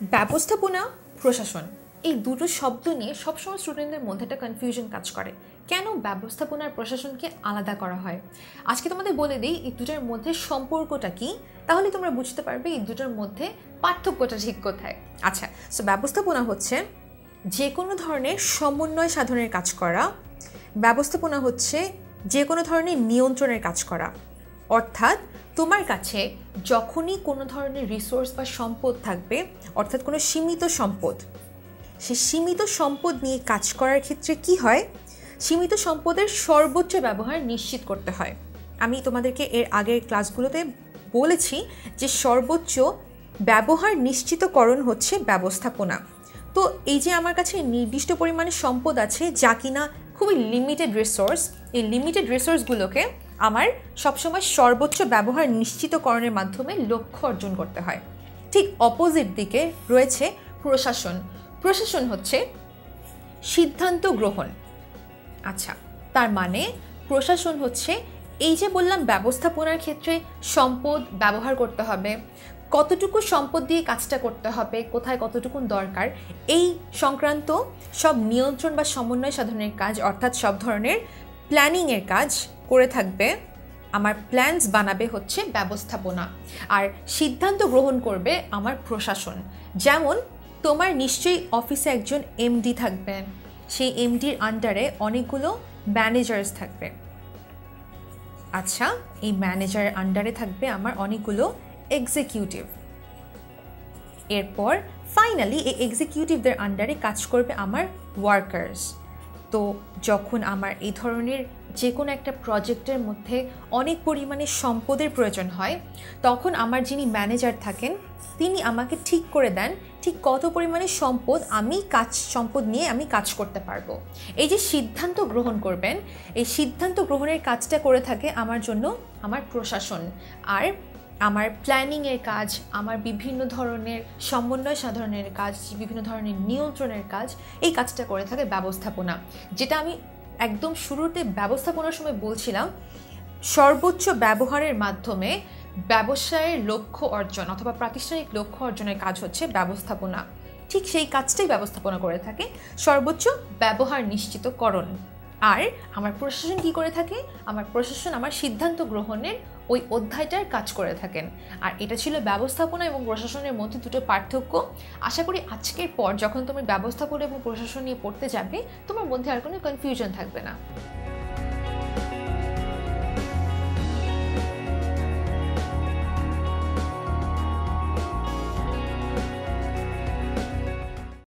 ব্যবস্থাপনা, প্রশাসন, এই দুটো শব্দ নিয়ে সবসময় স্টুডেন্টদের মধ্যে একটা কনফিউশন কাজ করে। কেন ব্যবস্থাপনার প্রশাসনকে আলাদা করা হয়? আজকে তোমাদের বলে দিই, এই দুটোর মধ্যে সম্পর্কটা কি? তাহলে তোমরা বুঝতে পারবে এই দুটোর মধ্যে পার্থক্যটা ঠিক কোথায়। আচ্ছা সো ব্যবস্থাপনা হচ্ছে যে কোনো ধরনের সমন্বয় সাধনের কাজ করা, ব্যবস্থাপনা হচ্ছে যে কোনো ধরনের নিয়ন্ত্রণের কাজ করা। অর্থাৎ তোমার কাছে যখনই কোনো ধরনের রিসোর্স বা সম্পদ থাকবে, অর্থাৎ কোনো সীমিত সম্পদ, সে সীমিত সম্পদ নিয়ে কাজ করার ক্ষেত্রে কি হয়? সীমিত সম্পদের সর্বোচ্চ ব্যবহার নিশ্চিত করতে হয়। আমি তোমাদেরকে এর আগের ক্লাসগুলোতে বলেছি যে সর্বোচ্চ ব্যবহার নিশ্চিতকরণ হচ্ছে ব্যবস্থাপনা। তো এই যে আমার কাছে নির্দিষ্ট পরিমাণে সম্পদ আছে যা কিনা খুবই লিমিটেড রিসোর্স এই লিমিটেড রিসোর্সগুলোকে আমার সবসময় সর্বোচ্চ ব্যবহার নিশ্চিতকরণের মাধ্যমে লক্ষ্য অর্জন করতে হয়। ঠিক অপোজিট দিকে রয়েছে প্রশাসন। প্রশাসন হচ্ছে সিদ্ধান্ত গ্রহণ। আচ্ছা তার মানে প্রশাসন হচ্ছে এই যে বললাম ব্যবস্থাপনার ক্ষেত্রে সম্পদ ব্যবহার করতে হবে, কতটুকু সম্পদ দিয়ে কাজটা করতে হবে, কোথায় কতটুকুন দরকার, এই সংক্রান্ত সব নিয়ন্ত্রণ বা সমন্বয় সাধনের কাজ অর্থাৎ সব ধরনের প্ল্যানিংয়ের কাজ করে থাকবে, আমার প্ল্যানস বানাবে হচ্ছে ব্যবস্থাপনা। আর সিদ্ধান্ত গ্রহণ করবে আমার প্রশাসন। যেমন, তোমার নিশ্চয়ই অফিসে একজন এমডি থাকবে। সেই এমডির আন্ডারে অনেকগুলো ম্যানেজার্স থাকবে। আচ্ছা এই ম্যানেজারের আন্ডারে থাকবে আমার অনেকগুলো এক্সিকিউটিভ এরপর ফাইনালি এই এক্সিকিউটিভদের আন্ডারে কাজ করবে আমার ওয়ার্কার্স তো যখন আমার এই ধরনের যে কোনো একটা প্রজেক্টের মধ্যে অনেক পরিমাণে সম্পদের প্রয়োজন হয়, তখন আমার যিনি ম্যানেজার থাকেন, তিনি আমাকে ঠিক করে দেন ঠিক কত পরিমাণে সম্পদ আমি কাজ, সম্পদ নিয়ে আমি কাজ করতে পারব। এই যে সিদ্ধান্ত গ্রহণ করবেন, এই সিদ্ধান্ত গ্রহণের কাজটা করে থাকে আমার জন্য আমার প্রশাসন। আর আমার প্ল্যানিংয়ের কাজ, আমার বিভিন্ন ধরনের সমন্বয় সাধারণের কাজ, বিভিন্ন ধরনের নিয়ন্ত্রণের কাজ, এই কাজটা করে থাকে ব্যবস্থাপনা। যেটা আমি একদম শুরুতে ব্যবস্থাপনার সময় বলছিলাম, সর্বোচ্চ ব্যবহারের মাধ্যমে ব্যবসায়ের লক্ষ্য অর্জন অথবা প্রাতিষ্ঠানিক লক্ষ্য অর্জনের কাজ হচ্ছে ব্যবস্থাপনা। ঠিক সেই কাজটাই ব্যবস্থাপনা করে থাকে, সর্বোচ্চ ব্যবহার নিশ্চিতকরণ। আর আমার প্রশাসন কি করে থাকে? আমার প্রশাসন আমার সিদ্ধান্ত গ্রহণের ওই অধ্যায়টার কাজ করে থাকেন। আর এটা ছিল ব্যবস্থাপনা এবং প্রশাসনের মধ্যে দুটো পার্থক্য। আশা করি আজকের পর যখন তুমি ব্যবস্থাপনা এবং প্রশাসন নিয়ে পড়তে যাবে, তোমার মধ্যে আর কোনো কনফিউশন থাকবে না।